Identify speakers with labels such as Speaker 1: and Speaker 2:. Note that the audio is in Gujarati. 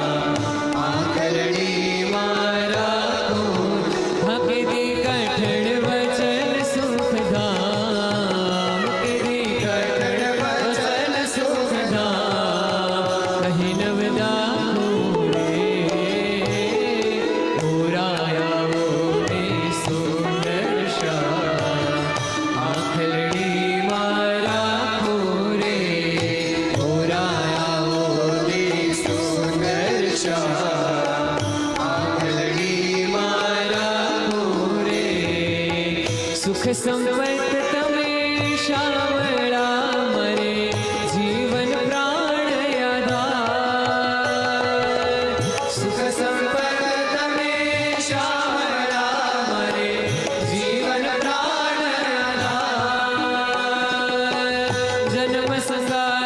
Speaker 1: love. સુખ સંપત તમે શામળા મરે જીવન પ્રાણ આધાર. સુખ સંપત તમે શામળા મરે જીવન પ્રાણ આધાર. જન્મ સંગાર